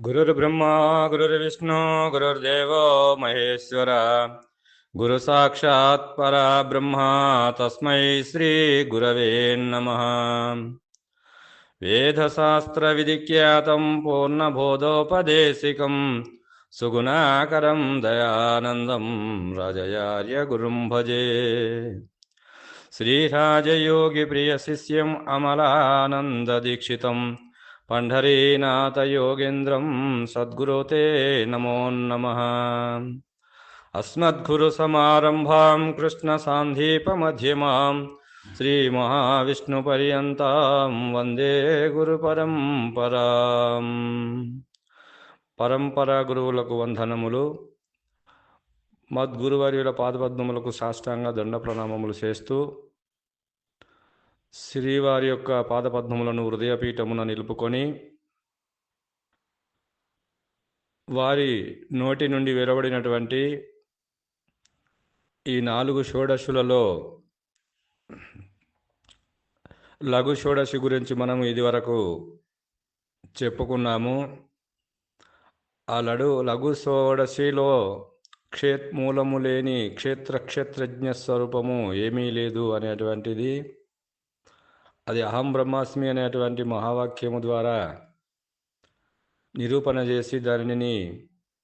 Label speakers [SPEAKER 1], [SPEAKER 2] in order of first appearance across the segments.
[SPEAKER 1] गुरुर्ब्रह्मा, गुरुर्विष्णु, गुरुर्देवो, महेश्वर। गुरु साक्षात् परब्रह्म, तस्मै श्रीगुरवे नमः। वेदशास्त्रविधिख्यातं पूर्णबोधोपदेशिकं, सुगुणाकरं दयानन्दं राजयार्यगुरुं भजे। श्रीराजयोगिप्रियशिष्यम् अमलानन्ददीक्षितम्। పండరీనాథయోగేంద్రం సద్గురో తే నమో నమ. అస్మద్గురు సమారంభాం కృష్ణ అస్మద్గురుసమారంభాం కృష్ణసాంధీపమధ్యమాం శ్రీమహావిష్ణుపర్యంతాం వందే గురుపరంపరాం పరంపర. గురువులకు వందనములు. మద్గురువర్యుల పాదపద్మములకు సాష్టాంగ దండ ప్రణామములు చేస్తూ శ్రీవారి యొక్క పాదపద్మములను హృదయపీఠమున నిలుపుకొని వారి నోటి నుండి వెలువడినటువంటి ఈ నాలుగు షోడశులలో లఘు షోడశి గురించి మనం ఇదివరకు చెప్పుకున్నాము. ఆ లడు లఘు షోడశిలో క్షేత్ మూలము లేని క్షేత్ర క్షేత్రజ్ఞ స్వరూపము ఏమీ లేదు అనేటువంటిది అది అహం బ్రహ్మాస్మి అనేటువంటి మహావాక్యము ద్వారా నిరూపణ చేసి దానిని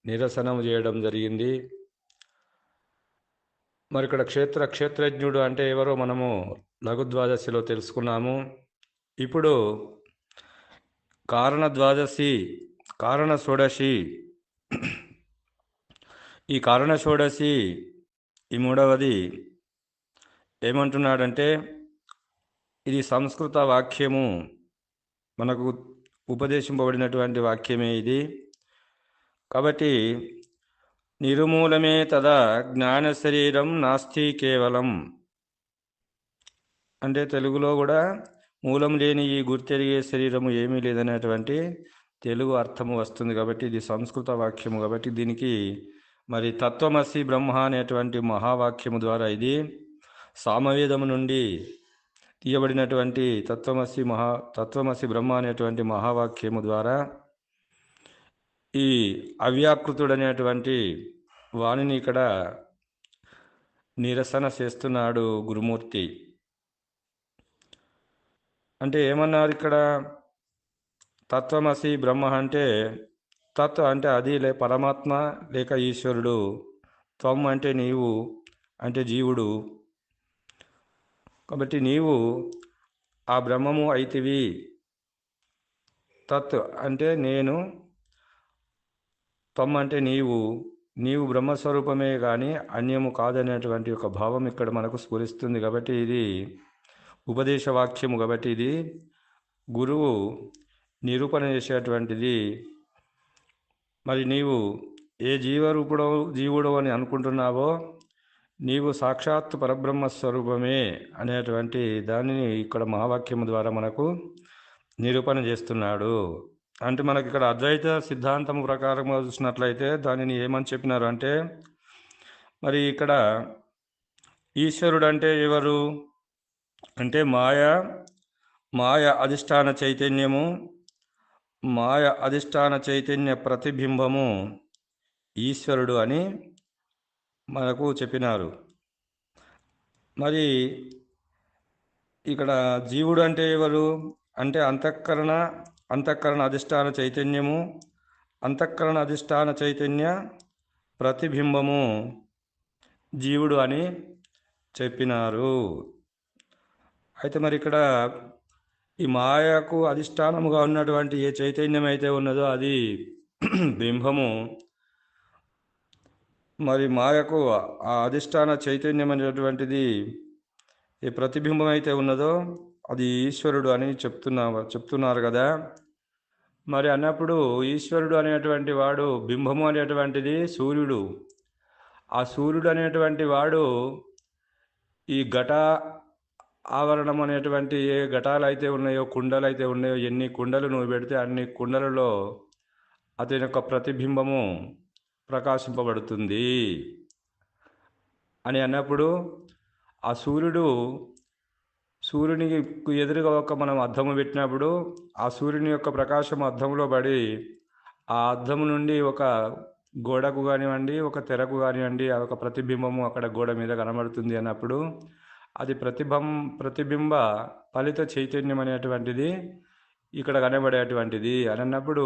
[SPEAKER 1] నిరసనం చేయడం జరిగింది. మరి ఇక్కడ క్షేత్ర క్షేత్రజ్ఞుడు అంటే ఎవరో మనము లఘుద్వాదశిలో తెలుసుకున్నాము. ఇప్పుడు కారణ ద్వాదశి కారణ షోడశి. ఈ కారణ షోడశి ఈ మూడవది ఏమంటున్నాడంటే ఇది సంస్కృత వాక్యము. మనకు ఉపదేశింపబడినటువంటి వాక్యమే ఇది. కాబట్టి నిరుమూలమే తదా జ్ఞాన శరీరం నాస్తి కేవలం. అంటే తెలుగులో కూడా మూలం లేని ఈ గుర్తెరిగే శరీరము ఏమీ లేదనేటువంటి తెలుగు అర్థము వస్తుంది కాబట్టి ఇది సంస్కృత వాక్యము కాబట్టి దీనికి మరి తత్వమసి బ్రహ్మ అనేటువంటి మహావాక్యము ద్వారా ఇది సామవేదము నుండి తీయబడినటువంటి తత్వమసి మహా తత్వమసి బ్రహ్మ అనేటువంటి మహావాక్యము ద్వారా ఈ అవ్యాకృతుడనేటువంటి వాణిని ఇక్కడ నిరసన చేస్తున్నాడు గురుమూర్తి. అంటే ఏమన్నారు ఇక్కడ? తత్వమసి బ్రహ్మ అంటే తత్వ అంటే అది లే పరమాత్మ లేక ఈశ్వరుడు త్వం అంటే నీవు అంటే జీవుడు కాబట్టి నీవు ఆ బ్రహ్మము అయితివి. తత్ అంటే నేను త్వం అంటే నీవు నీవు బ్రహ్మస్వరూపమే కానీ అన్యము కాదనేటువంటి ఒక భావం ఇక్కడ మనకు స్ఫురిస్తుంది కాబట్టి ఇది ఉపదేశ వాక్యము కాబట్టి ఇది గురువు నిరూపణ చేసేటువంటిది. మరి నీవు ఏ జీవరూపుడో జీవుడో అని అనుకుంటున్నావో నీవు సాక్షాత్ పరబ్రహ్మ స్వరూపమే అనేటువంటి దానిని ఇక్కడ మహావాక్యము ద్వారా మనకు నిరూపణ చేస్తున్నాడు. అంటే మనకి ఇక్కడ అద్వైత సిద్ధాంతం ప్రకారం చూసినట్లయితే దానిని ఏమని చెప్పినారు అంటే మరి ఇక్కడ ఈశ్వరుడు అంటే ఎవరు? అంటే మాయ మాయ అధిష్టాన చైతన్యము మాయ అధిష్టాన చైతన్య ప్రతిబింబము ఈశ్వరుడు అని మనకు చెప్పినారు. మరి ఇక్కడ జీవుడు అంటే ఎవరు? అంటే అంతఃకరణ అంతఃకరణ అధిష్టాన చైతన్యము అంతఃకరణ అధిష్టాన చైతన్య ప్రతిబింబము జీవుడు అని చెప్పినారు. అయితే మరి ఇక్కడ ఈ మాయకు అధిష్టానముగా ఉన్నటువంటి ఏ చైతన్యం అయితే ఉన్నదో అది బింబము. మరి మాయకు ఆ అధిష్టాన చైతన్యం అనేటువంటిది ఏ ప్రతిబింబం అయితే ఉన్నదో అది ఈశ్వరుడు అని చెప్తున్నా చెప్తున్నారు కదా. మరి అన్నప్పుడు ఈశ్వరుడు అనేటువంటి వాడు బింబము అనేటువంటిది సూర్యుడు. ఆ సూర్యుడు అనేటువంటి వాడు ఈ ఘట ఆవరణం అనేటువంటి ఏ ఘటాలు అయితే ఉన్నాయో కుండలు అయితే ఉన్నాయో ఎన్ని కుండలు నువ్వు పెడితే అన్ని కుండలలో అతని యొక్క ప్రతిబింబము ప్రకాశింపబడుతుంది అని అన్నప్పుడు ఆ సూర్యుడు సూర్యునికి ఎదురుగా ఒక మనం అద్దము పెట్టినప్పుడు ఆ సూర్యుని యొక్క ప్రకాశం అద్దంలో పడి ఆ అద్దము నుండి ఒక గోడకు కానివ్వండి ఒక తెరకు కానివ్వండి ఆ ఒక ప్రతిబింబము అక్కడ గోడ మీద కనబడుతుంది అన్నప్పుడు అది ప్రతిబం ప్రతిబింబ ఫలిత చైతన్యం అనేటువంటిది ఇక్కడ కనబడేటువంటిది అని అన్నప్పుడు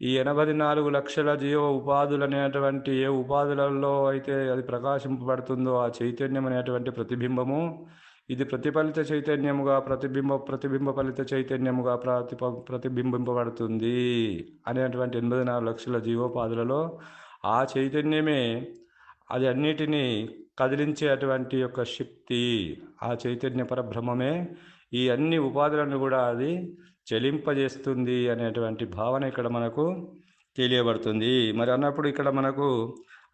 [SPEAKER 1] ఈ ఎనభై నాలుగు లక్షల జీవ ఉపాధులు అనేటువంటి ఏ ఉపాధులలో అయితే అది ప్రకాశింపబడుతుందో ఆ చైతన్యం అనేటువంటి ప్రతిబింబము ఇది ప్రతిఫలిత చైతన్యముగా ప్రతిబింబ ప్రతిబింబ ఫలిత చైతన్యముగా ప్రతిప ప్రతిబింబింపబడుతుంది అనేటువంటి ఎనభై నాలుగు లక్షల జీవోపాధులలో ఆ చైతన్యమే అది అన్నిటినీ కదిలించేటువంటి యొక్క శక్తి ఆ చైతన్య పరబ్రహ్మమే. ఈ అన్ని ఉపాధులను కూడా అది చెలింపజేస్తుంది అనేటువంటి భావన ఇక్కడ మనకు తెలియబడుతుంది. మరి అన్నప్పుడు ఇక్కడ మనకు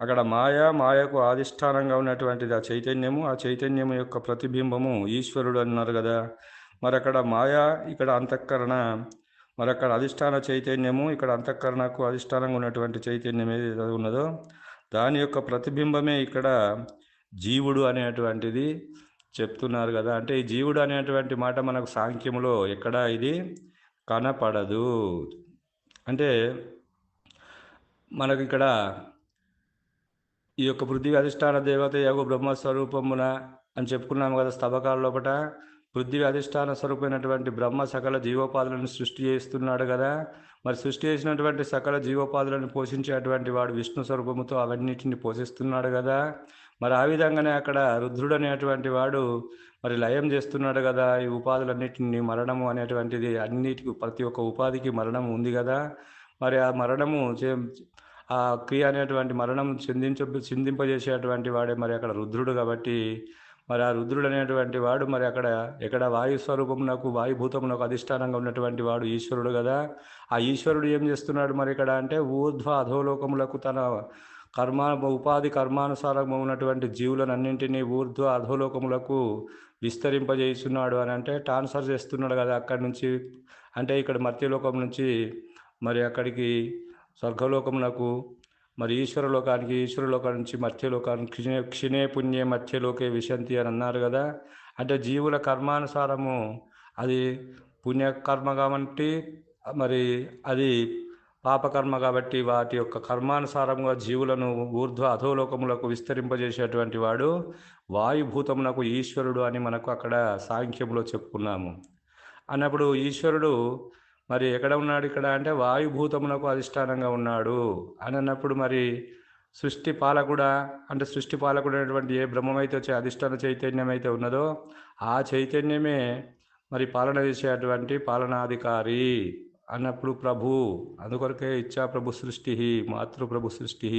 [SPEAKER 1] అక్కడ మాయ మాయకు ఆధిష్టానంగా ఉన్నటువంటిది ఆ చైతన్యము ఆ చైతన్యము యొక్క ప్రతిబింబము ఈశ్వరుడు అన్నారు కదా. మరి అక్కడ మాయ ఇక్కడ అంతఃకరణ మరి అక్కడ అధిష్టాన చైతన్యము ఇక్కడ అంతఃకరణకు అధిష్టానంగా ఉన్నటువంటి చైతన్యం ఏది ఉన్నదో దాని యొక్క ప్రతిబింబమే ఇక్కడ జీవుడు అనేటువంటిది. చెప్తున్నారు కదా. అంటే ఈ జీవుడు అనేటువంటి మాట మనకు సాంఖ్యములో ఎక్కడ ఇది కనపడదు. అంటే మనకు ఇక్కడ ఈ యొక్క పృథ్వీ అధిష్టాన దేవత యోగ బ్రహ్మస్వరూపమున అని చెప్పుకున్నాము కదా స్తబకాల లోపల పృథ్వీ అధిష్టాన స్వరూపమైనటువంటి బ్రహ్మ సకల జీవోపాధులను సృష్టి చేస్తున్నాడు కదా. మరి సృష్టి చేసినటువంటి సకల జీవోపాధులను పోషించేటువంటి వాడు విష్ణు స్వరూపముతో అవన్నిటిని పోషిస్తున్నాడు కదా. మరి ఆ విధంగానే అక్కడ రుద్రుడు అనేటువంటి వాడు మరి లయం చేస్తున్నాడు కదా ఈ ఉపాధులన్నిటిని మరణము అనేటువంటిది అన్నిటికీ ప్రతి ఒక్క ఉపాధికి మరణం ఉంది కదా. మరి ఆ మరణము చే- ఆ క్రియ అనేటువంటి మరణం చిందించ చిందింపజేసేటువంటి వాడే మరి అక్కడ రుద్రుడు కాబట్టి మరి ఆ రుద్రుడు అనేటువంటి వాడు మరి అక్కడ ఎక్కడ వాయు స్వరూపమునకు వాయుభూతమునకు అధిష్టానంగా ఉన్నటువంటి వాడు ఈశ్వరుడు కదా. ఆ ఈశ్వరుడు ఏం చేస్తున్నాడు మరి ఇక్కడ అంటే ఊర్ధ్వ అధోలోకములకు తన కర్మ ఉపాధి కర్మానుసారంగా ఉన్నటువంటి జీవులను అన్నింటినీ ఊర్ధ్వ అధోలోకములకు విస్తరింపజేస్తున్నాడు అని అంటే ట్రాన్స్ఫర్ చేస్తున్నాడు కదా అక్కడి నుంచి. అంటే ఇక్కడ మర్త్యలోకం నుంచి మరి అక్కడికి స్వర్గలోకమునకు మరి ఈశ్వరలోకానికి ఈశ్వరలోకం నుంచి మత్స్యలోకానికి క్షిణే క్షిణే పుణ్యే మత్స్యలోకే విశంతి అని అన్నారు కదా. అంటే జీవుల కర్మానుసారము అది పుణ్యకర్మ కాబట్టి మరి అది పాపకర్మ కాబట్టి వాటి యొక్క కర్మానుసారంగా జీవులను ఊర్ధ్వ అధోలోకములకు విస్తరింపజేసేటువంటి వాడు వాయుభూతమునకు ఈశ్వరుడు అని మనకు అక్కడ సాంఖ్యంలో చెప్పుకున్నాము. అన్నప్పుడు ఈశ్వరుడు మరి ఎక్కడ ఉన్నాడు ఇక్కడ? అంటే వాయుభూతమునకు అధిష్టానంగా ఉన్నాడు. అని అన్నప్పుడు మరి సృష్టి పాలకుడ? అంటే సృష్టి పాలకుడు అనేటువంటి ఏ బ్రహ్మమైతే వచ్చే అధిష్టాన చైతన్యం అయితే ఉన్నదో ఆ చైతన్యమే మరి పాలన చేసేటువంటి పాలనాధికారి. అన్నప్పుడు ప్రభు అందుకొరకే ఇచ్చా ప్రభు సృష్టి మాతృ ప్రభు సృష్టి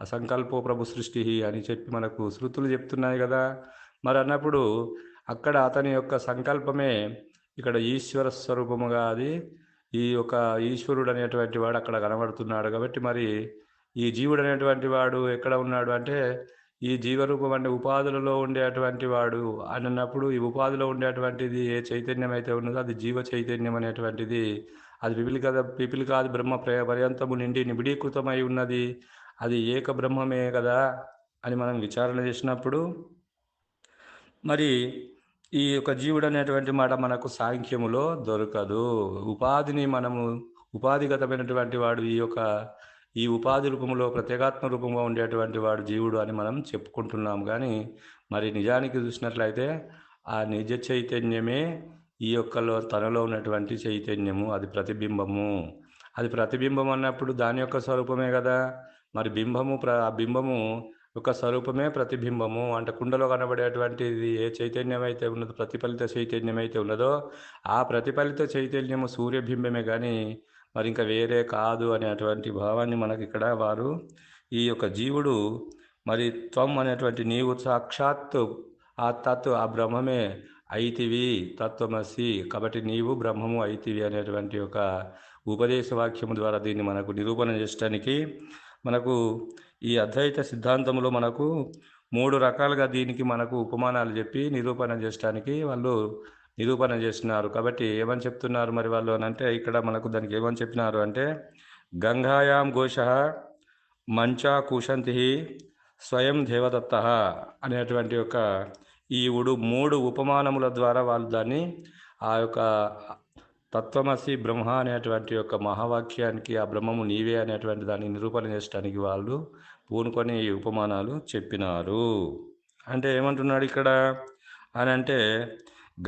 [SPEAKER 1] అసంకల్పో ప్రభు సృష్టి అని చెప్పి మనకు శృతులు చెప్తున్నాయి కదా. మరి అన్నప్పుడు అక్కడ అతని యొక్క సంకల్పమే ఇక్కడ ఈశ్వర స్వరూపముగా అది ఈ యొక్క ఈశ్వరుడు అనేటువంటి వాడు అక్కడ కనబడుతున్నాడు కాబట్టి మరి ఈ జీవుడు అనేటువంటి వాడు ఎక్కడ ఉన్నాడు అంటే ఈ జీవరూపం అంటే ఉపాధులలో ఉండేటువంటి వాడు అని అన్నప్పుడు ఈ ఉపాధిలో ఉండేటువంటిది ఏ చైతన్యం అయితే ఉన్నదో అది జీవ చైతన్యం అనేటువంటిది అది పిపిలి కదా పిపిలి కాదు బ్రహ్మ ప్ర పర్యంతము నిండి నిబిడీకృతమై ఉన్నది. అది ఏక బ్రహ్మమే కదా అని మనం విచారణ చేసినప్పుడు మరి ఈ యొక్క జీవుడు అనేటువంటి మాట మనకు సాంఖ్యములో దొరకదు. ఉపాధిని మనము ఉపాధిగతమైనటువంటి వాడు ఈ యొక్క ఈ ఉపాధి రూపంలో ప్రత్యేగాత్మ రూపంగా ఉండేటువంటి వాడు జీవుడు అని మనం చెప్పుకుంటున్నాం కానీ మరి నిజానికి చూసినట్లయితే ఆ నిజ చైతన్యమే ఈ యొక్కలో తనలో ఉన్నటువంటి చైతన్యము అది ప్రతిబింబము. అది ప్రతిబింబం అన్నప్పుడు దాని యొక్క స్వరూపమే కదా. మరి బింబము ప్ర ఆ బింబము యొక్క స్వరూపమే ప్రతిబింబము. అంటే కుండలో కనబడేటువంటిది ఏ చైతన్యం అయితే ఉన్నదో ప్రతిఫలిత చైతన్యం అయితే ఉన్నదో ఆ ప్రతిఫలిత చైతన్యము సూర్యబింబమే కానీ మరి ఇంకా వేరే కాదు అనేటువంటి భావాన్ని మనకి ఇక్కడ వారు ఈ యొక్క జీవుడు మరి త్వం అనేటువంటి నీవు సాక్షాత్తు ఆ తత్వ ఆ బ్రహ్మమే అయితివి తత్వమసి. కాబట్టి నీవు బ్రహ్మము అయితివి అనేటువంటి ఒక ఉపదేశ వాక్యము ద్వారా దీన్ని మనకు నిరూపణ చేయడానికి మనకు ఈ అద్వైత సిద్ధాంతంలో మనకు మూడు రకాలుగా దీనికి మనకు ఉపమానాలు చెప్పి నిరూపణ చేయడానికి వాళ్ళు నిరూపణ చేస్తున్నారు కాబట్టి ఏమని చెప్తున్నారు మరి వాళ్ళు అని అంటే ఇక్కడ మనకు దానికి ఏమని చెప్పినారు అంటే గంగాయాం ఘోష మంచా కుశంతి స్వయం దేవదత్త అనేటువంటి ఒక ఈ ఉడు మూడు ఉపమానముల ద్వారా వాళ్ళు దాన్ని ఆ యొక్క తత్వమసి బ్రహ్మ అనేటువంటి యొక్క మహావాక్యానికి ఆ బ్రహ్మము నీవే అనేటువంటి దాన్ని నిరూపణ చేయడానికి వాళ్ళు పూనుకొని ఈ ఉపమానాలు చెప్పినారు. అంటే ఏమంటున్నాడు ఇక్కడ? అని అంటే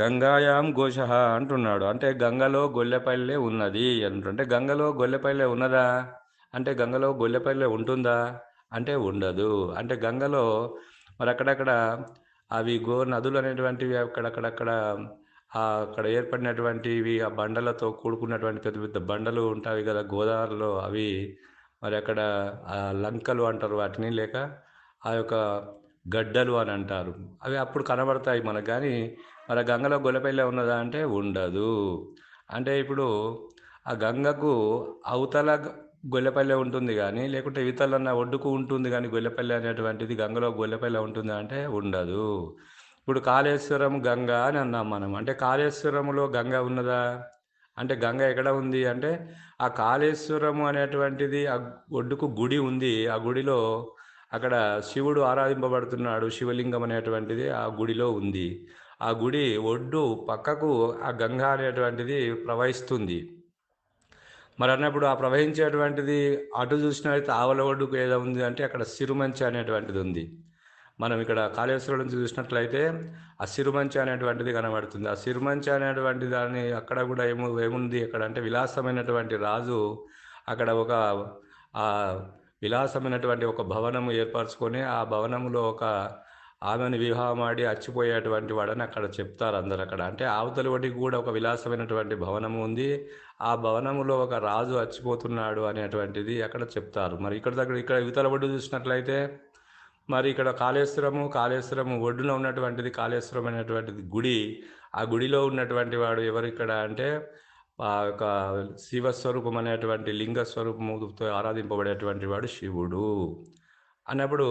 [SPEAKER 1] గంగాయాం ఘోష అంటున్నాడు. అంటే గంగలో గొల్లెపల్లె ఉన్నది అంటుంటే గంగలో గొల్లెపల్లె ఉన్నదా? అంటే గంగలో గొల్లెపల్లె ఉంటుందా? అంటే ఉండదు. అంటే గంగలో మరి అక్కడక్కడ అవి గో నదులు అనేటువంటివి అక్కడక్కడక్కడ అక్కడ ఏర్పడినటువంటివి ఆ బండలతో కూడుకున్నటువంటి పెద్ద పెద్ద బండలు ఉంటాయి కదా గోదావరిలో అవి మరి అక్కడ లంకలు అంటారు వాటిని లేక ఆ యొక్క గడ్డలు అని అంటారు. అవి అప్పుడు కనబడతాయి మనకు కానీ మరి గంగలో గొల్లపల్లె ఉన్నదా అంటే ఉండదు. అంటే ఇప్పుడు ఆ గంగకు అవతల గొల్లపల్లె ఉంటుంది కానీ లేకుంటే ఇతరులన్న ఒడ్డుకు ఉంటుంది కానీ గొల్లపల్లె అనేటువంటిది గంగలో గొల్లపల్లె ఉంటుందా అంటే ఉండదు. ఇప్పుడు కాళేశ్వరం గంగ అని అన్నాం మనం. అంటే కాళేశ్వరంలో గంగ ఉన్నదా? అంటే గంగ ఎక్కడ ఉంది అంటే ఆ కాళేశ్వరము అనేటువంటిది ఆ ఒడ్డుకు గుడి ఉంది. ఆ గుడిలో అక్కడ శివుడు ఆరాధింపబడుతున్నాడు. శివలింగం అనేటువంటిది ఆ గుడిలో ఉంది. ఆ గుడి ఒడ్డు పక్కకు ఆ గంగ అనేటువంటిది ప్రవహిస్తుంది. మరి అన్నప్పుడు ఆ ప్రవహించేటువంటిది అటు చూసినట్లయితే ఆవల ఒడ్డుకు ఏదో ఉంది అంటే అక్కడ సిరుమంచి అనేటువంటిది ఉంది. మనం ఇక్కడ కాళేశ్వరం నుంచి చూసినట్లయితే ఆ సిరుమంచి అనేటువంటిది కనబడుతుంది. ఆ సిరుమంచి అనేటువంటి దాన్ని అక్కడ కూడా ఏమో ఏముంది? అక్కడ అంటే విలాసమైనటువంటి రాజు అక్కడ ఒక ఆ విలాసమైనటువంటి ఒక భవనము ఏర్పరచుకొని ఆ భవనంలో ఒక ఆమెను వివాహమాడి అచ్చిపోయేటువంటి వాడని అక్కడ చెప్తారు అందరు అక్కడ. అంటే అవతలి ఒడికి కూడా ఒక విలాసమైనటువంటి భవనము ఉంది. ఆ భవనములో ఒక రాజు అచ్చిపోతున్నాడు అనేటువంటిది అక్కడ చెప్తారు. మరి ఇక్కడ దగ్గర ఇక్కడ ఇవతల ఒడ్డు చూసినట్లయితే మరి ఇక్కడ కాళేశ్వరము కాళేశ్వరము ఒడ్డున ఉన్నటువంటిది కాళేశ్వరం అనేటువంటిది గుడి. ఆ గుడిలో ఉన్నటువంటి వాడు ఎవరు ఇక్కడ అంటే ఆ యొక్క శివస్వరూపం అనేటువంటి లింగ స్వరూపముతో ఆరాధింపబడేటువంటి వాడు శివుడు. అన్నప్పుడు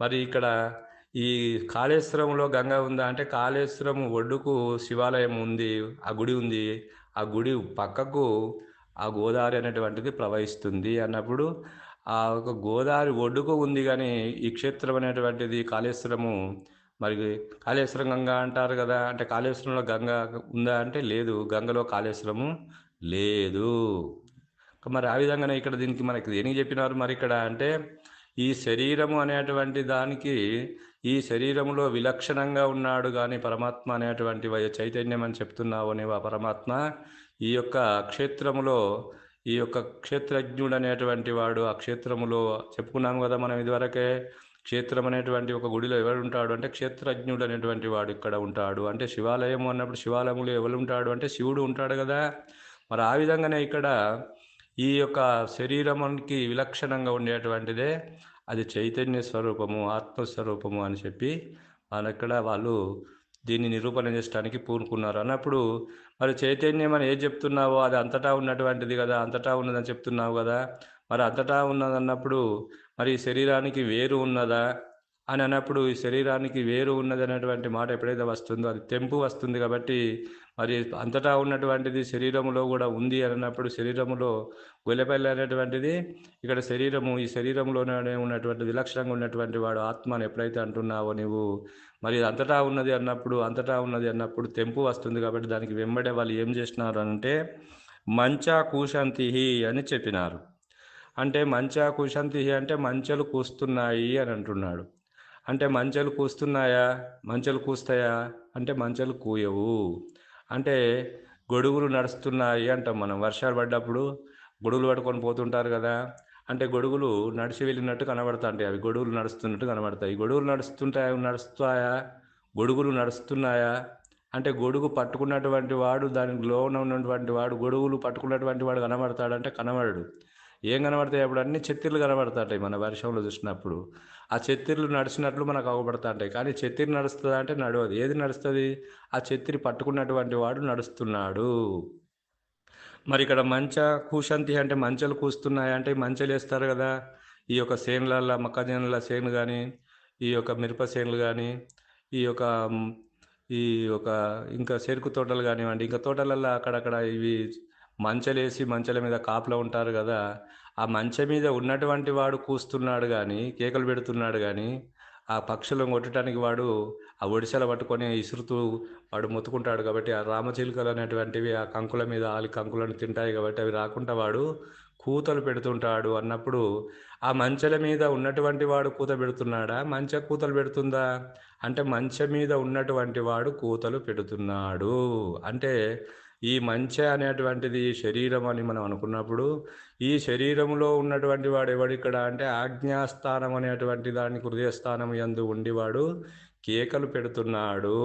[SPEAKER 1] మరి ఇక్కడ ఈ కాళేశ్వరంలో గంగ ఉందా అంటే కాళేశ్వరం ఒడ్డుకు శివాలయం ఉంది ఆ గుడి ఉంది. ఆ గుడి పక్కకు ఆ గోదావరి అనేటువంటిది ప్రవహిస్తుంది అన్నప్పుడు ఆ ఒక గోదావరి ఒడ్డుకు ఉంది కానీ ఈ క్షేత్రం అనేటువంటిది కాళేశ్వరము మరి కాళేశ్వరం గంగ అంటారు కదా అంటే కాళేశ్వరంలో గంగ ఉందా అంటే లేదు గంగలో కాళేశ్వరము లేదు. మరి ఆ విధంగానే ఇక్కడ దీనికి మనకి దేనికి చెప్పినారు మరి ఇక్కడ అంటే ఈ శరీరము అనేటువంటి దానికి ఈ శరీరంలో విలక్షణంగా ఉన్నాడు కానీ పరమాత్మ అనేటువంటి వయ చైతన్యం అని చెప్తున్నావు అని ఆ పరమాత్మ. ఈ యొక్క క్షేత్రములో ఈ యొక్క క్షేత్రజ్ఞుడు అనేటువంటి వాడు ఆ క్షేత్రములో చెప్పుకున్నాం కదా మనం ఇదివరకే క్షేత్రం అనేటువంటి ఒక గుడిలో ఎవరు ఉంటాడు అంటే క్షేత్రజ్ఞుడు అనేటువంటి వాడు ఇక్కడ ఉంటాడు. అంటే శివాలయం అన్నప్పుడు శివాలయంలో ఎవరు ఉంటాడు అంటే శివుడు ఉంటాడు కదా. మరి ఆ విధంగానే ఇక్కడ ఈ యొక్క శరీరానికి విలక్షణంగా ఉండేటువంటిదే. అది చైతన్య స్వరూపము ఆత్మస్వరూపము అని చెప్పి వాళ్ళక్కడ వాళ్ళు దీన్ని నిరూపణ చేయడానికి పూనుకున్నారు. అన్నప్పుడు మరి చైతన్యం అని ఏది చెప్తున్నావో అది అంతటా ఉన్నటువంటిది కదా అంతటా ఉన్నదని చెప్తున్నావు కదా మరి అంతటా ఉన్నదన్నప్పుడు మరి శరీరానికి వేరు ఉన్నదా అని అన్నప్పుడు ఈ శరీరానికి వేరు ఉన్నది అనేటువంటి మాట ఎప్పుడైతే వస్తుందో అది తెంపు వస్తుంది కాబట్టి మరి అంతటా ఉన్నటువంటిది శరీరములో కూడా ఉంది అని అన్నప్పుడు శరీరములో గొల్లెపల్లి అనేటువంటిది ఇక్కడ శరీరము ఈ శరీరంలోనే ఉన్నటువంటి విలక్షణంగా ఉన్నటువంటి వాడు ఆత్మను ఎప్పుడైతే అంటున్నావో నువ్వు మరి అంతటా ఉన్నది అన్నప్పుడు అంతటా ఉన్నది అన్నప్పుడు తెంపు వస్తుంది కాబట్టి దానికి వెంబడే వాళ్ళు ఏం చేసినారు అంటే మంచా కూశంతిహి అని చెప్పినారు. అంటే మంచా కూశంతిహి అంటే మంచెలు కూస్తున్నాయి అని అంటున్నాడు. అంటే మంచెలు కూస్తున్నాయా? మంచలు కూస్తాయా? అంటే మంచలు కూయవు. అంటే గొడుగులు నడుస్తున్నాయి అంటాం మనం. వర్షాలు పడ్డప్పుడు గొడుగులు పట్టుకొని పోతుంటారు కదా. అంటే గొడుగులు నడిచి వెళ్ళినట్టు కనబడతాయి అవి గొడుగులు నడుస్తున్నట్టు కనబడతాయి. గొడుగులు నడుస్తుంటాయా నడుస్తాయా? గొడుగులు నడుస్తున్నాయా? అంటే గొడుగు పట్టుకున్నటువంటి వాడు దానిలో ఉన్నటువంటి వాడు గొడుగులు పట్టుకున్నటువంటి వాడు కనబడతాడంటే కనబడడు. ఏం కనబడతాయి? అప్పుడు అన్ని చెత్తిర్లు కనబడతాయి మన వర్షంలో చూసినప్పుడు. ఆ చెత్తిర్లు నడిచినట్లు మనకు అవపడతాయి కానీ చెత్తిరి నడుస్తుందా అంటే నడవదు. ఏది నడుస్తుంది? ఆ చెత్తిరి పట్టుకున్నటువంటి వాడు నడుస్తున్నాడు. మరి ఇక్కడ మంచ కూశంతి అంటే మంచలు కూస్తున్నాయి అంటే మంచలు వేస్తారు కదా. ఈ యొక్క సేనుల మొక్కజొన్నల సేను కానీ ఈ యొక్క మిరప సేనులు కానీ ఈ యొక్క ఈ యొక్క ఇంకా చెరుకు తోటలు కానివ్వండి ఇంకా తోటలల్లో అక్కడక్కడ ఇవి మంచలేసి మంచల మీద కాపులో ఉంటారు కదా ఆ మంచ మీద ఉన్నటువంటి వాడు కూస్తున్నాడు కానీ కేకలు పెడుతున్నాడు కానీ ఆ పక్షులను కొట్టడానికి వాడు ఆ ఒడిసెల పట్టుకొని ఇసురుతూ వాడు మొత్తుకుంటాడు కాబట్టి ఆ రామచిలుకలు అనేటువంటివి ఆ కంకుల మీద ఆలి కంకులను తింటాయి కాబట్టి అవి రాకుండా వాడు కూతలు పెడుతుంటాడు అన్నప్పుడు ఆ మంచెల మీద ఉన్నటువంటి వాడు కూత పెడుతున్నాడా? మంచె కూతలు పెడుతుందా? అంటే మంచె మీద ఉన్నటువంటి వాడు కూతలు పెడుతున్నాడు. అంటే ఈ మంచె అనేటువంటిది శరీరం అని మనం అనుకున్నప్పుడు ఈ శరీరంలో ఉన్నటువంటి వాడు ఎవడిక్కడ అంటే ఆజ్ఞాస్థానం అనేటువంటి దాని హృదయస్థానం ఎందు ఉండివాడు కేకలు పెడుతున్నాడు.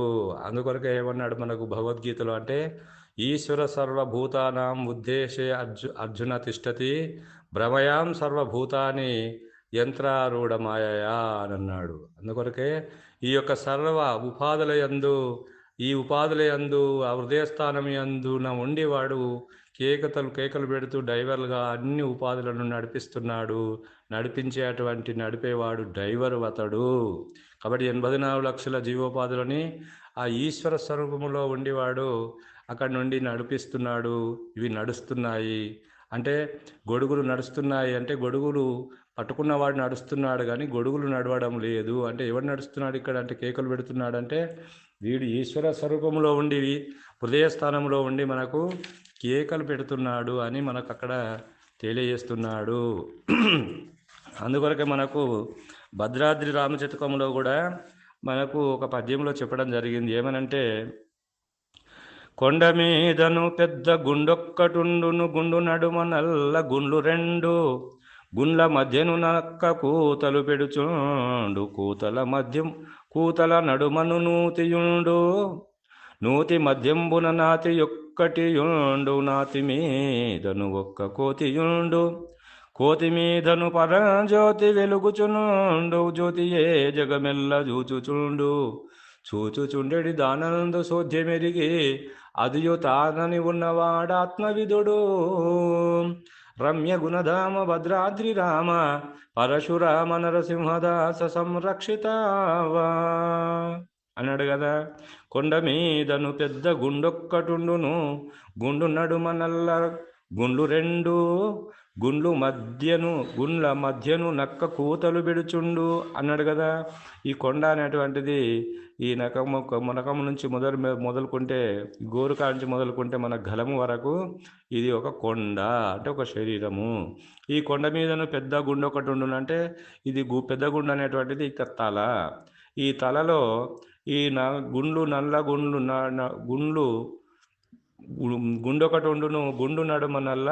[SPEAKER 1] అందుకొరకే ఏమన్నాడు మనకు భగవద్గీతలో అంటే ఈశ్వర సర్వభూతానాం ఉద్దేశే అర్జు అర్జున తిష్టతి భ్రమయాం సర్వభూతాన్ని యంత్రారూఢమాయయా అని అన్నాడు. అందుకొరకే ఈ యొక్క సర్వ ఉపాధుల యందు ఈ ఉపాధుల యందు ఆ హృదయస్థానం యందున ఉండేవాడు కేకతలు కేకలు పెడుతూ డ్రైవర్లుగా అన్ని ఉపాధులను నడిపిస్తున్నాడు. నడిపించేటువంటి నడిపేవాడు డ్రైవర్ అతడు. కాబట్టి ఎనభై నాలుగు లక్షల జీవోపాధులని ఆ ఈశ్వర స్వరూపంలో ఉండేవాడు అక్కడి నుండి నడిపిస్తున్నాడు. ఇవి నడుస్తున్నాయి. అంటే గొడుగులు నడుస్తున్నాయి. అంటే గొడుగులు పట్టుకున్నవాడు నడుస్తున్నాడు కానీ గొడుగులు నడవడం లేదు. అంటే ఎవడు నడుస్తున్నాడు ఇక్కడ? అంటే కేకలు పెడుతున్నాడు అంటే వీడు ఈశ్వర స్వరూపంలో ఉండి హృదయస్థానంలో ఉండి మనకు కేకలు పెడుతున్నాడు అని మనకు అక్కడ తెలియజేస్తున్నాడు. అందుకొరకే మనకు భద్రాద్రి రామచతకంలో కూడా మనకు ఒక పద్యంలో చెప్పడం జరిగింది. ఏమనంటే కొండ మీదను పెద్ద గుండొక్కటుండును గుండు నడుమ నల్ల గుండ్లు రెండు గుండ్ల మధ్యను నక్క కూతలు పెడుచుండు కూతల మధ్యం కూతల నడుమను నూతియుండు నూతి మధ్యంబున నాతి ఒక్కటియుండు నాతి మీదను ఒక్క కోతియుండు కోతి మీదను పరజ్యోతి వెలుగుచునుండు జ్యోతియే జగమెల్ల చూచుచుండు. చూచుచుండెడి దానందు సోధ్యమెరిగి అదియు తానని ఉన్నవాడాత్మవిధుడు రమ్య గుణధామ భద్రాద్రి రామ పరశురామ నరసింహదాస సంరక్షితావా అన్నాడు కదా. కొండ మీదను పెద్ద గుండొక్కటుండును గుండు నడుమ నల్ల గుండు రెండు గుండ్లు మధ్యను గుండ్ల మధ్యను నక్క కూతలు పెడుచుండు అన్నాడు కదా. ఈ కొండ అనేటువంటిది ఈ నకము మునకము నుంచి మొదలు మొదలుకుంటే గోరుకా నుంచి మొదలుకుంటే మన గలము వరకు ఇది ఒక కొండ అంటే ఒక శరీరము. ఈ కొండ మీదను పెద్ద గుండు ఒకటి ఉండును అంటే ఇది గు పెద్ద గుండు అనేటువంటిది ఇక తల. ఈ తలలో ఈ న గుండ్లు నల్ల గుండ్లు గుండ్లు గుండు ఒకటి ఉండును. గుండు నడుమ నల్ల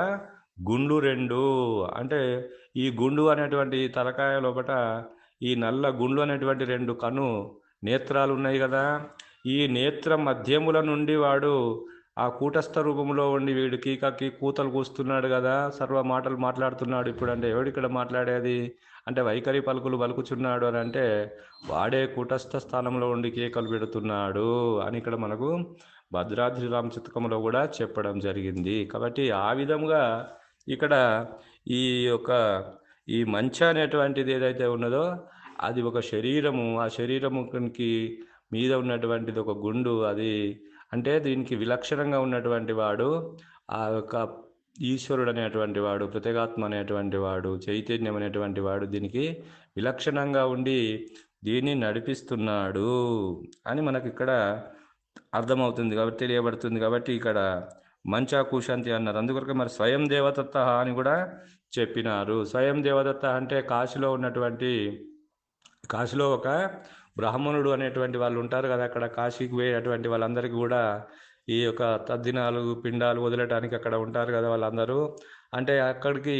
[SPEAKER 1] గుండు రెండు. అంటే ఈ గుండు అనేటువంటి తలకాయ లోపట ఈ నల్ల గుండు అనేటువంటి రెండు కను నేత్రాలు ఉన్నాయి కదా. ఈ నేత్ర మధ్యముల నుండి వాడు ఆ కూటస్థ రూపంలో ఉండి వీడు కీకాకి కూతలు కూస్తున్నాడు కదా. సర్వ మాటలు మాట్లాడుతున్నాడు ఇప్పుడు అంటే ఎవడిక్కడ ఇక్కడ మాట్లాడేది? అంటే వైఖరి పలుకులు పలుకుచున్నాడు అని అంటే వాడే కూటస్థ స్థానంలో ఉండి కేకలు పెడుతున్నాడు అని ఇక్కడ మనకు భద్రాద్రి రామచితకంలో కూడా చెప్పడం జరిగింది. కాబట్టి ఆ విధంగా ఇక్కడ ఈ యొక్క ఈ మంచ అనేటువంటిది ఏదైతే ఉన్నదో అది ఒక శరీరము. ఆ శరీరముకి మీద ఉన్నటువంటిది ఒక గుండు. అది అంటే దీనికి విలక్షణంగా ఉన్నటువంటి వాడు ఆ యొక్క ఈశ్వరుడు అనేటువంటి వాడు ప్రత్యేగాత్మ అనేటువంటి వాడు చైతన్యం అనేటువంటి వాడు దీనికి విలక్షణంగా ఉండి దీన్ని నడిపిస్తున్నాడు అని మనకి ఇక్కడ అర్థమవుతుంది కాబట్టి తెలియబడుతుంది కాబట్టి ఇక్కడ మంచా కుశాంతి అన్నారు. అందుకొరకు మరి స్వయం దేవదత్త అని కూడా చెప్పినారు. స్వయం దేవదత్త అంటే కాశీలో ఉన్నటువంటి కాశీలో ఒక బ్రాహ్మణుడు అనేటువంటి వాళ్ళు ఉంటారు కదా అక్కడ కాశీకి పోయేటువంటి వాళ్ళందరికీ కూడా ఈ యొక్క తద్దినాలు పిండాలు వదిలటానికి అక్కడ ఉంటారు కదా వాళ్ళందరూ. అంటే అక్కడికి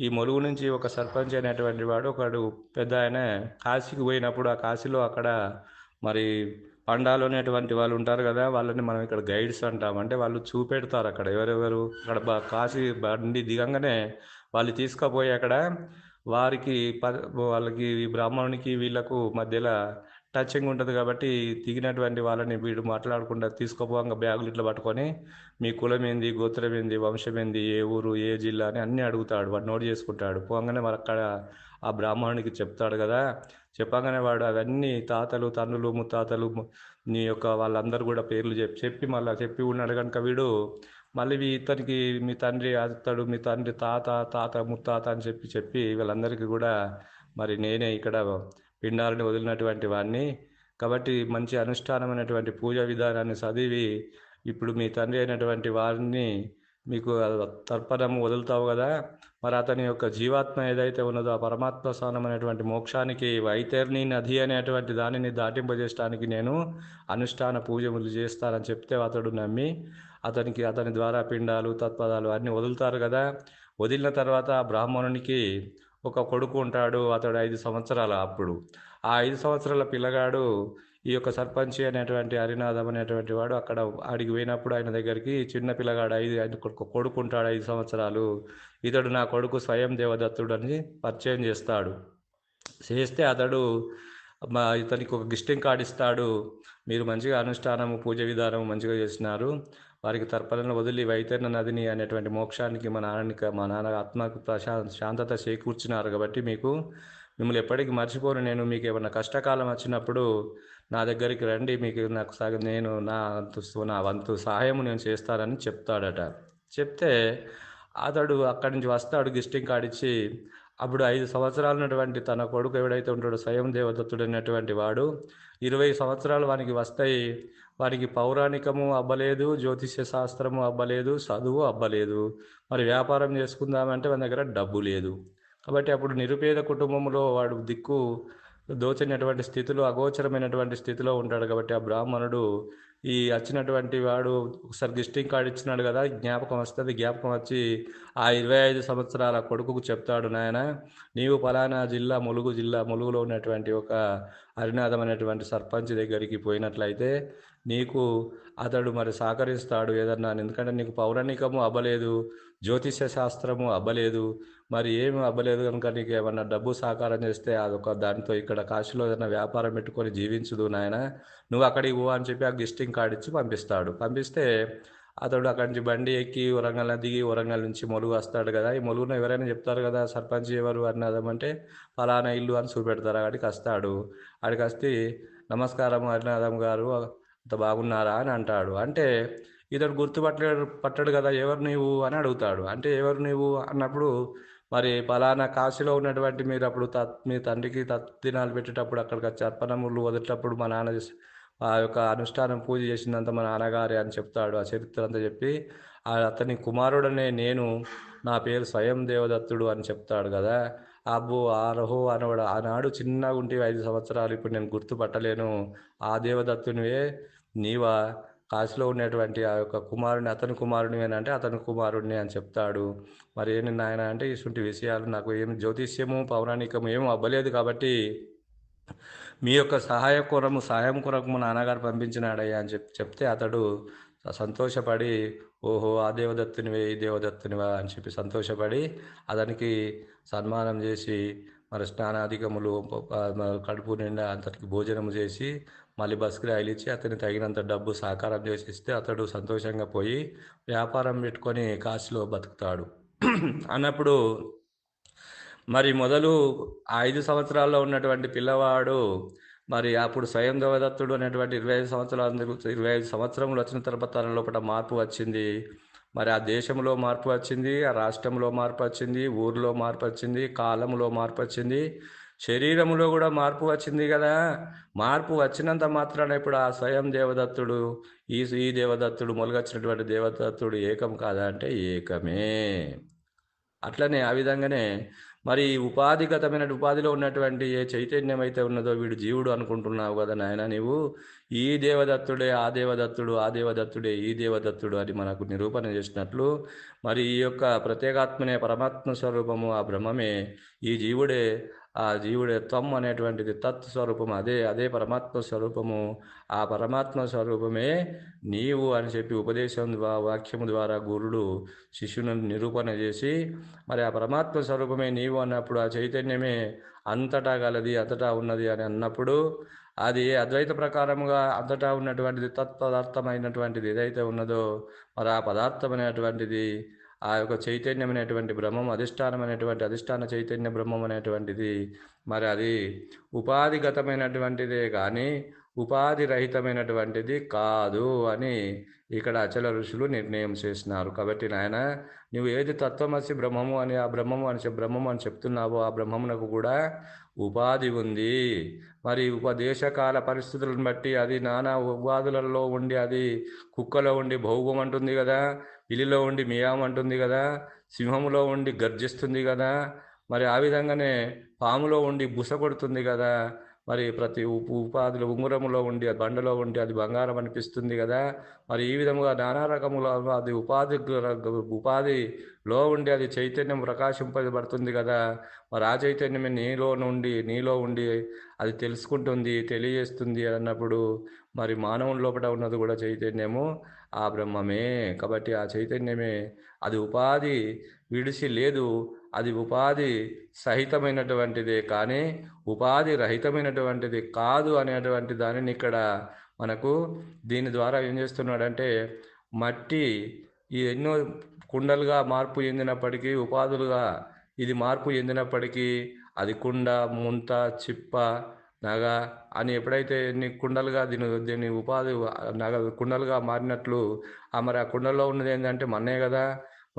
[SPEAKER 1] ఈ మొలుగు నుంచి ఒక సర్పంచ్ అనేటువంటి వాడు ఒకడు పెద్ద ఆయన కాశీకి పోయినప్పుడు ఆ కాశీలో అక్కడ మరి పండాలో అనేటువంటి వాళ్ళు ఉంటారు కదా వాళ్ళని మనం ఇక్కడ గైడ్స్ అంటాం. అంటే వాళ్ళు చూపెడతారు అక్కడ. ఎవరెవరు అక్కడ బా కాశీ బండి దిగంగానే వాళ్ళు తీసుకుపోయి అక్కడ వారికి ప వాళ్ళకి బ్రాహ్మణునికి వీళ్ళకు మధ్యలో టచింగ్ ఉంటుంది కాబట్టి దిగినటువంటి వాళ్ళని వీడు మాట్లాడకుండా తీసుకుపోగా బ్యాగులు ఇట్లా పట్టుకొని మీ కులం ఏంది గోత్రం ఏంది వంశం ఏంది ఏ ఊరు ఏ జిల్లా అని అన్నీ అడుగుతాడు. వాడు నోట్ చేసుకుంటాడు. పోగానే వాళ్ళు అక్కడ ఆ బ్రాహ్మణునికి చెప్తాడు కదా. చెప్పగానే వాడు అవన్నీ తాతలు తండ్రులు ముత్తాతలు నీ యొక్క వాళ్ళందరూ కూడా పేర్లు చెప్పి చెప్పి మళ్ళీ చెప్పి ఉన్నాడు కనుక వీడు. మళ్ళీ ఇతనికి మీ తండ్రి అతడు మీ తండ్రి తాత తాత ముత్తాత అని చెప్పి చెప్పి వీళ్ళందరికీ కూడా మరి నేనే ఇక్కడ పిండాలని వదిలినటువంటి వాడిని కాబట్టి మంచి అనుష్ఠానమైనటువంటి పూజ విధానాన్ని చదివి ఇప్పుడు మీ తండ్రి అయినటువంటి వారిని మీకు తర్పణం వదులుతావు కదా. మరి అతని యొక్క జీవాత్మ ఏదైతే ఉన్నదో ఆ పరమాత్మ స్థానం అనేటువంటి మోక్షానికి వైతర్ని నది అనేటువంటి దానిని దాటింపజేయడానికి నేను అనుష్ఠాన పూజములు చేస్తానని చెప్తే అతడు నమ్మి అతనికి అతని ద్వారా పిండాలు తత్పదాలు అన్నీ వదులుతారు కదా. వదిలిన తర్వాత ఆ బ్రాహ్మణునికి ఒక కొడుకు ఉంటాడు అతడు ఐదు సంవత్సరాల అప్పుడు. ఆ ఐదు సంవత్సరాల పిల్లగాడు ఈ యొక్క సర్పంచి అనేటువంటి హరినాథం అనేటువంటి వాడు అక్కడ ఆడికి పోయినప్పుడు ఆయన దగ్గరికి చిన్న పిల్లగాడు ఐదు ఐదు కొడుకు ఐదు సంవత్సరాలు. ఇతడు నా కొడుకు స్వయం దేవదత్తుడు అని పరిచయం చేస్తాడు. చేస్తే అతడు మా ఇతనికి ఒక గిస్టింగ్ కార్డు ఇస్తాడు. మీరు మంచిగా అనుష్ఠానము పూజ విధానం మంచిగా చేసినారు. వారికి తర్పణను వదిలి వైతర్ణ నదిని అనేటువంటి మోక్షానికి మా నాన్నకి మా నాన్న ఆత్మకు ప్రశా శాంతత చేకూర్చినారు కాబట్టి మీకు మిమ్మల్ని ఎప్పటికీ మర్చిపోను. నేను మీకు ఏమైనా కష్టకాలం వచ్చినప్పుడు నా దగ్గరికి రండి. మీకు నాకు సగం నేను నా నా వంతు సహాయం నేను చేస్తానని చెప్తాడట. చెప్తే అతడు అక్కడి నుంచి వస్తాడు గిస్టింగ్ కాడిచ్చి ఇచ్చి. అప్పుడు ఐదు సంవత్సరాలు ఉన్నటువంటి తన కొడుకు ఎవడైతే ఉంటాడో స్వయం దేవదత్తుడు అనేటువంటి వాడు ఇరవై సంవత్సరాలు వానికి వస్తాయి. వానికి పౌరాణికము అబ్బలేదు జ్యోతిష్య శాస్త్రము అబ్బలేదు చదువు అబ్బలేదు. మరి వ్యాపారం చేసుకుందామంటే మన దగ్గర డబ్బు లేదు. కాబట్టి అప్పుడు నిరుపేద కుటుంబంలో వాడు దిక్కు దోచినటువంటి స్థితిలో అగోచరమైనటువంటి స్థితిలో ఉంటాడు కాబట్టి ఆ బ్రాహ్మణుడు ఈ వచ్చినటువంటి వాడు ఒకసారి గిస్టింగ్ కార్డు ఇచ్చినాడు కదా జ్ఞాపకం వస్తుంది జ్ఞాపకం వచ్చి ఆ ఇరవై ఐదు సంవత్సరాల కొడుకుకు చెప్తాడు నాయన నీవు పలానా జిల్లా ములుగు జిల్లా ములుగులో ఉన్నటువంటి ఒక హరినాథం అనేటువంటి సర్పంచ్ దగ్గరికి పోయినట్లయితే నీకు అతడు మరి సహకరిస్తాడు ఏదన్నా? ఎందుకంటే నీకు పౌరాణికము అవ్వలేదు జ్యోతిష్య శాస్త్రము అవ్వలేదు మరి ఏమి అవ్వలేదు కనుక నీకు ఏమన్నా డబ్బు సహకారం చేస్తే అదొక దానితో ఇక్కడ కాశీలో ఏదైనా వ్యాపారం పెట్టుకొని జీవించుదు నాయన. నువ్వు అక్కడికి పో అని చెప్పి ఆ గిస్టింగ్ కార్డు ఇచ్చి పంపిస్తాడు. పంపిస్తే అతడు అక్కడి నుంచి బండి ఎక్కి వరంగల్ దిగి వరంగల్ నుంచి మొలుగు వస్తాడు కదా. ఈ మొలుగున ఎవరైనా చెప్తారు కదా సర్పంచ్ ఎవరు అన్నదమంటే ఫలానా ఇల్లు అని చూపెడతారు. అక్కడికి వస్తాడు. అక్కడికి వస్తే నమస్కారం హరినాథం గారు అంత బాగున్నారా అని అంటాడు. అంటే ఇతడు గుర్తుపట్టలేడు పట్టడు కదా ఎవరు నీవు అని అడుగుతాడు. అంటే ఎవరు నీవు అన్నప్పుడు మరి పలానా కాశీలో ఉన్నటువంటి మీరు అప్పుడు తత్ మీ తండ్రికి తత్దినాలు పెట్టేటప్పుడు అక్కడికి వచ్చి అర్పణములు వదిలేటప్పుడు మా నాన్న ఆ యొక్క అనుష్ఠానం పూజ చేసిందంత మా నాన్నగారి అని చెప్తాడు. ఆ చరిత్ర అంతా చెప్పి ఆ అతని కుమారుడనే నేను నా పేరు స్వయం దేవదత్తుడు అని చెప్తాడు కదా. అబ్బో ఆరహో అనవాడు ఆనాడు చిన్నగా ఉంటే ఐదు సంవత్సరాలు ఇప్పుడు నేను గుర్తుపట్టలేను. ఆ దేవదత్తునివే నీవా కాశీలో ఉన్నటువంటి ఆ యొక్క కుమారుని అతని కుమారుని అంటే అతని కుమారుడిని అని చెప్తాడు. మరి ఏంటి నాయన అంటే ఇటువంటి విషయాలు నాకు ఏమి జ్యోతిష్యము పౌరాణికము ఏమీ అవ్వలేదు కాబట్టి మీ యొక్క సహాయ కొరము సహాయం కొరకు మా నాన్నగారు పంపించినాడయ్యా అని చెప్ చెప్తే అతడు సంతోషపడి ఓహో ఆ దేవదత్తునివే ఈ దేవదత్తునివా అని చెప్పి సంతోషపడి అతనికి సన్మానం చేసి మరి స్నానాధికములు కడుపు నిండా అంతటికి భోజనం చేసి మళ్ళీ బస్కి రైలు ఇచ్చి అతని తగినంత డబ్బు సహకారం చేసిస్తే అతడు సంతోషంగా పోయి వ్యాపారం పెట్టుకొని కాశీలో బతుకుతాడు. అన్నప్పుడు మరి మొదలు ఐదు సంవత్సరాల్లో ఉన్నటువంటి పిల్లవాడు మరి అప్పుడు స్వయం దేవదత్తుడు అనేటువంటి ఇరవై ఐదు సంవత్సరాలు ఇరవై ఐదు సంవత్సరములు వచ్చిన తర్వాత తన లోపల మార్పు వచ్చింది. మరి ఆ దేశంలో మార్పు వచ్చింది ఆ రాష్ట్రంలో మార్పు వచ్చింది ఊరిలో మార్పు వచ్చింది కాలంలో మార్పు వచ్చింది. శరీరంలో కూడా మార్పు వచ్చింది కదా. మార్పు వచ్చినంత మాత్రాన ఇప్పుడు ఆ స్వయం దేవదత్తుడు ఈ ఈ దేవదత్తుడు మొలగచ్చినటువంటి దేవదత్తుడు ఏకం కాదా అంటే ఏకమే. అట్లనే ఆ విధంగానే మరి ఈ ఉపాధిగతమైన ఉపాధిలో ఉన్నటువంటి ఏ చైతన్యం అయితే ఉన్నదో వీడు జీవుడు అనుకుంటున్నావు కదా నాయన నీవు. ఈ దేవదత్తుడే ఆ దేవదత్తుడు ఆ దేవదత్తుడే ఈ దేవదత్తుడు అని మనకు నిరూపణ చేసినట్లు మరి ఈ యొక్క ప్రత్యేగాత్మనే పరమాత్మ స్వరూపము ఆ బ్రహ్మమే ఈ జీవుడే ఆ జీవుడే త్వం అనేటువంటిది తత్ స్వరూపం అదే అదే పరమాత్మ స్వరూపము. ఆ పరమాత్మ స్వరూపమే నీవు అని చెప్పి ఉపదేశం ద్వారా వాక్యము ద్వారా గురుడు శిష్యుని నిరూపణ చేసి మరి ఆ పరమాత్మ స్వరూపమే నీవు అన్నప్పుడు ఆ చైతన్యమే అంతటా గలది అంతటా ఉన్నది అని అన్నప్పుడు అది అద్వైత ప్రకారముగా అంతటా ఉన్నటువంటిది తత్పదార్థమైనటువంటిది ఏదైతే ఉన్నదో మరి ఆ పదార్థం అనేటువంటిది ఆ యొక్క చైతన్యం అనేటువంటి బ్రహ్మం అధిష్టానం అనేటువంటి అధిష్టాన చైతన్య బ్రహ్మం అనేటువంటిది మరి అది ఉపాధిగతమైనటువంటిదే కానీ ఉపాధి రహితమైనటువంటిది కాదు అని ఇక్కడ అచల ఋషులు నిర్ణయం చేసినారు. కాబట్టి నాయన నువ్వు ఏది తత్వమసి బ్రహ్మము అని ఆ బ్రహ్మము అని చెప్ బ్రహ్మము అని చెప్తున్నావో ఆ బ్రహ్మమునకు కూడా ఉపాధి ఉంది. మరి ఉపదేశకాల పరిస్థితులను బట్టి అది నానా ఉపాధులలో ఉండి అది కుక్కలో ఉండి భౌగం అంటుంది కదా. ఇలిలో ఉండి మియాం అంటుంది కదా సింహములో ఉండి గర్జిస్తుంది కదా మరి ఆ విధంగానే పాములో ఉండి బుస కొడుతుంది కదా మరి ప్రతి ఉపు ఉపాధులు ఉంగరములో ఉండి అది బండలో ఉండి అది బంగారం అనిపిస్తుంది కదా మరి ఈ విధముగా నానా రకముల అది ఉపాధి ఉపాధిలో ఉండి అది చైతన్యం ప్రకాశింపబడుతుంది కదా మరి ఆ చైతన్యమే నీలో నుండి నీలో ఉండి అది తెలుసుకుంటుంది తెలియజేస్తుంది అన్నప్పుడు మరి మానవుని లోపల ఉన్నది కూడా చైతన్యము ఆ బ్రహ్మమే. కాబట్టి ఆ చైతన్యమే. అది ఉపాధి విడిచి లేదు. అది ఉపాధి సహితమైనటువంటిదే. కానీ ఉపాధి రహితమైనటువంటిది కాదు అనేటువంటి దానిని ఇక్కడ మనకు దీని ద్వారా ఏం చేస్తున్నాడంటే మట్టి ఈ ఎన్నో కుండలుగా మార్పు చెందినప్పటికీ ఉపాధులుగా ఇది మార్పు చెందినప్పటికీ అది కుండ ముంత చిప్ప నగ అని ఎప్పుడైతే ఎన్ని కుండలుగా దీని దీని ఉపాధి నగ కుండలుగా మారినట్లు ఆ మరి ఆ కుండల్లో ఉన్నది ఏంటంటే మన్నే కదా.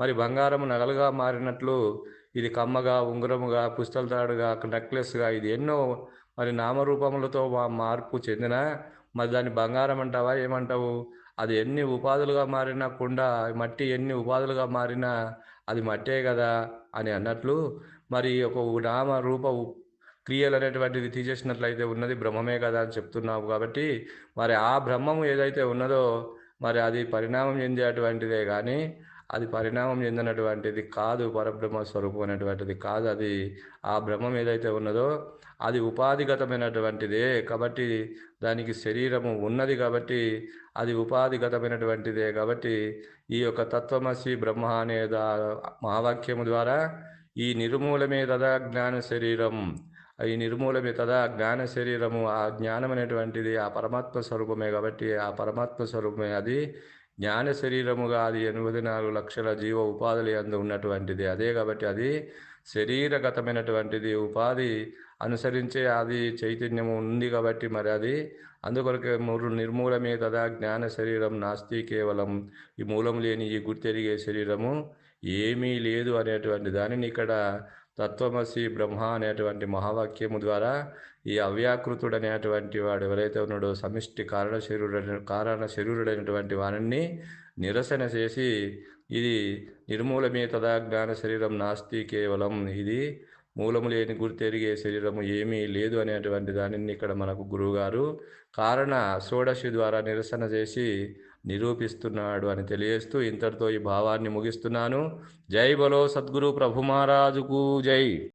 [SPEAKER 1] మరి బంగారం నగలుగా మారినట్లు ఇది కమ్మగా ఉంగరముగా పుస్తల తాడుగా నెక్లెస్గా ఇది ఎన్నో మరి నామరూపములతో మార్పు చెందిన మరి దాన్ని బంగారం అంటావా ఏమంటావు? అది ఎన్ని ఉపాధులుగా మారినా కుండ మట్టి ఎన్ని ఉపాధులుగా మారినా అది మట్టే కదా అని అన్నట్లు మరి ఒక నామ రూప క్రియలు అనేటువంటిది తీసేసినట్లయితే ఉన్నది బ్రహ్మమే కదా అని చెప్తున్నావు కాబట్టి మరి ఆ బ్రహ్మము ఏదైతే ఉన్నదో మరి అది పరిణామం చెందేటువంటిదే కానీ అది పరిణామం చెందినటువంటిది కాదు పరబ్రహ్మ స్వరూపం అనేటువంటిది కాదు అది. ఆ బ్రహ్మం ఏదైతే ఉన్నదో అది ఉపాధిగతమైనటువంటిదే కాబట్టి దానికి శరీరము ఉన్నది కాబట్టి అది ఉపాధిగతమైనటువంటిదే కాబట్టి ఈ యొక్క తత్వమసి బ్రహ్మ అనే మహావాక్యము ద్వారా ఈ నిర్మూలమే తదా జ్ఞాన శరీరం. ఈ నిర్మూలమే తదా జ్ఞాన శరీరము ఆ జ్ఞానం అనేటువంటిది ఆ పరమాత్మ స్వరూపమే కాబట్టి ఆ పరమాత్మ స్వరూపమే. అది జ్ఞాన శరీరముగా అది ఎనిమిది నాలుగు లక్షల జీవ ఉపాధులు అందు ఉన్నటువంటిది. అదే కాబట్టి అది శరీరగతమైనటువంటిది. ఉపాధి అనుసరించే అది చైతన్యము ఉంది కాబట్టి మరి అది అందుకొరకే మూడు నిర్మూలమే కదా జ్ఞాన శరీరం నాస్తి కేవలం. ఈ మూలం లేని ఈ గుర్తెరిగే శరీరము ఏమీ లేదు అనేటువంటి దానిని ఇక్కడ తత్వమసి బ్రహ్మ అనేటువంటి మహావాక్యము ద్వారా ఈ అవ్యాకృతుడు అనేటువంటి వాడు ఎవరైతే ఉన్నాడో సమిష్టి కారణ శరీరుడైన కారణ శరీరుడైనటువంటి వారిని నిరసన చేసి ఇది నిర్మూలమే తదా జ్ఞాన శరీరం నాస్తి కేవలం. ఇది మూలము లేని గుర్తెరిగే శరీరము ఏమీ లేదు అనేటువంటి దానిని ఇక్కడ మనకు గురువుగారు కారణ షోడశి ద్వారా నిరసన చేసి నిరూపిస్తున్నాడు అని తెలియజేస్తూ ఇంతటితో ఈ భావాన్ని ముగిస్తున్నాను. జై బలో సద్గురు ప్రభు మహారాజుకు జై.